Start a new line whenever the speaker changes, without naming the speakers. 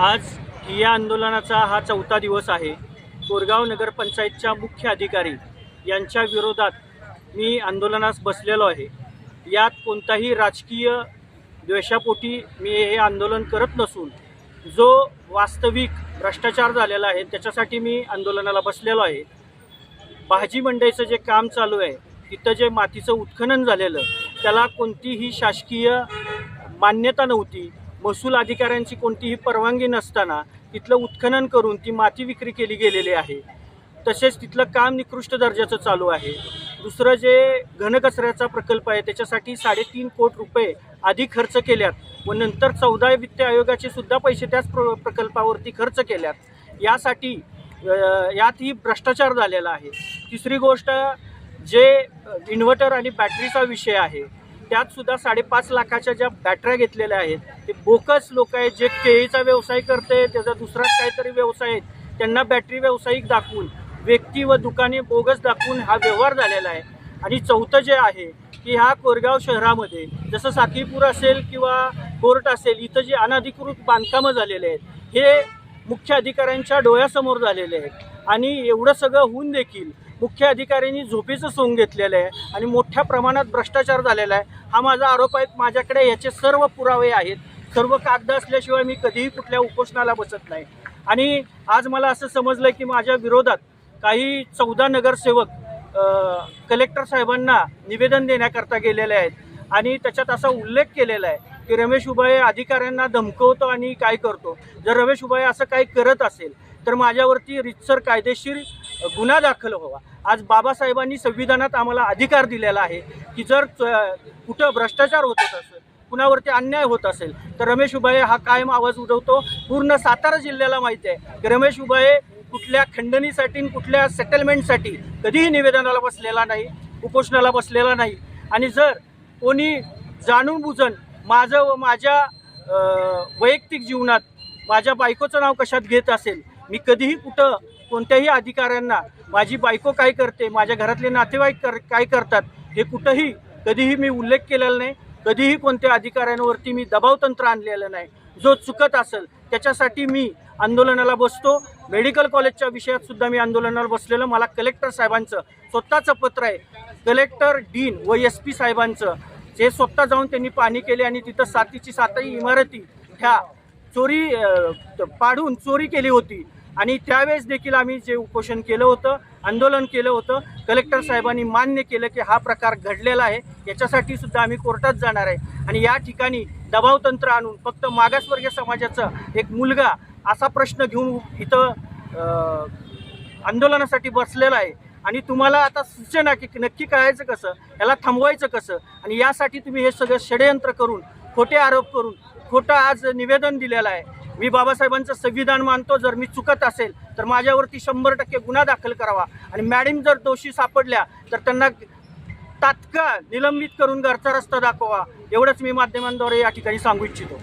आज या आंदोलनाचा हा चौथा दिवस आहे. कोरगाव नगरपंचायतच्या मुख्य अधिकारी यांच्या विरोधात मी आंदोलनास बसलेलो आहे. यात कोणताही राजकीय द्वेषापोटी मी हे आंदोलन करत नसून जो वास्तविक भ्रष्टाचार झालेला आहे त्याच्यासाठी मी आंदोलनाला बसलेलो आहे. भाजी मंडईचं जे काम चालू आहे तिथं जे मातीचं उत्खनन झालेलं त्याला कोणतीही शासकीय मान्यता नव्हती महसूल अधिकाऱ्यांची कोणतीही परवानगी नसताना तिथलं उत्खनन करून ती माती विक्री केली गेलेली आहे. तसेच तिथलं काम निकृष्ट दर्जाचं चालू आहे. दुसरं जे घनकचऱ्याचा प्रकल्प आहे त्याच्यासाठी साडेतीन कोट रुपये आधी खर्च केल्यात व नंतर चौदा वित्त आयोगाचे सुद्धा पैसे त्याच प्र प्रकल्पावरती खर्च केल्यात. यासाठी यातही भ्रष्टाचार झालेला आहे. तिसरी गोष्ट जे इन्व्हर्टर आणि बॅटरीचा विषय आहे त्यात सुद्धा साडेपाच लाखाच्या ज्या बॅटऱ्या घेतलेल्या आहेत ते बोकस लोक आहेत जे केळीचा व्यवसाय करते त्याचा दुसरा काहीतरी व्यवसाय आहे त्यांना बॅटरी व्यावसायिक दाखवून व्यक्ती व दुकाने बोगस दाखवून हा व्यवहार झालेला आहे. आणि चौथं जे आहे की ह्या कोरगाव शहरामध्ये जसं साखीपूर असेल किंवा कोर्ट असेल इथं जे अनधिकृत बांधकामं झालेले आहेत हे मुख्य अधिकाऱ्यांच्या डोळ्यासमोर झालेले आहेत. आणि एवढं सगळं होऊन देखील मुख्य अधिकाऱ्यांनी झोपेचं सोंग घेतलेलं आहे आणि मोठ्या प्रमाणात भ्रष्टाचार झालेला आहे. हा माझा आरोप आहे. माझ्याकडे याचे सर्व पुरावे आहेत. सर्व कागद असल्याशिवाय मी कधीही कुठल्या उपोषणाला बसत नाही. आणि आज मला असं समजलं की माझ्या विरोधात काही चौदा नगरसेवक कलेक्टर साहेबांना निवेदन देण्याकरता गेलेले आहेत. आणि त्याच्यात असा उल्लेख केलेला आहे की रमेश उबाळे अधिकाऱ्यांना धमकवतो आणि काय करतो. जर रमेश उबाळे असं काही करत असेल तर माझ्यावरती रितसर कायदेशीर गुन्हा दाखल व्हावा. आज बाबासाहेबांनी संविधानात आम्हाला अधिकार दिलेला आहे की जर च- कुठं भ्रष्टाचार होत असेल कुणावरती अन्याय होत असेल तर रमेश उबाळे हा कायम आवाज उठवतो पूर्ण सातारा जिल्ह्याला माहिती आहे की रमेश उबाळे कुठल्या खंडणीसाठी आणि कुठल्या सेटलमेंटसाठी कधीही निवेदनाला बसलेला नाही उपोषणाला बसलेला नाही. आणि जर कोणी जाणून बुजून माझं व माझ्या वैयक्तिक जीवनात माझ्या बायकोचं नाव कशात घेत असेल मी कधीही कुठं कोणत्याही अधिकाऱ्यांना माझी बायको काय करते माझ्या घरातले नातेवाईक कर काय करतात हे कुठंही कधीही मी उल्लेख केलेला नाही. कधीही कोणत्या अधिकाऱ्यांवरती मी दबावतंत्र आणलेलं नाही. जो चुकत असेल त्याच्यासाठी मी आंदोलनाला बसतो. मेडिकल कॉलेजच्या विषयात सुद्धा मी आंदोलनाला बसलेलं. मला कलेक्टर साहेबांचं स्वतःचं पत्र आहे. कलेक्टर डीन व एस पी साहेबांचं. जे स्वतः जाऊन त्यांनी पाणी केले आणि तिथं सातीची सातही इमारती ह्या चोरी पाडून चोरी केली होती. आणि त्यावेळेस देखील आम्ही जे उपोषण केलं होतं आंदोलन केलं होतं कलेक्टर साहेबांनी मान्य केलं की हा प्रकार घडलेला आहे. याच्यासाठी सुद्धा आम्ही कोर्टात जाणार आहे. आणि या ठिकाणी दबावतंत्र आणून फक्त मागासवर्गीय समाजाचा एक मुलगा असा प्रश्न घेऊन इथं आंदोलनासाठी बसलेला आहे. आणि तुम्हाला आता सूचना की नक्की कळायचं कसं याला थांबवायचं कसं आणि यासाठी तुम्ही हे सगळं षडयंत्र करून खोटे आरोप करून खोटं आज निवेदन दिलेलं आहे. मी बाबासाहेबांचं संविधान मानतो जर मी चुकत असेल तर माझ्यावरती शंभर टक्के गुन्हा दाखल करावा. आणि मॅडम जर दोषी सापडल्या तर त्यांना तात्काळ निलंबित करून घरचा रस्ता दाखवा. एवढंच मी माध्यमांद्वारे या ठिकाणी सांगू इच्छितो.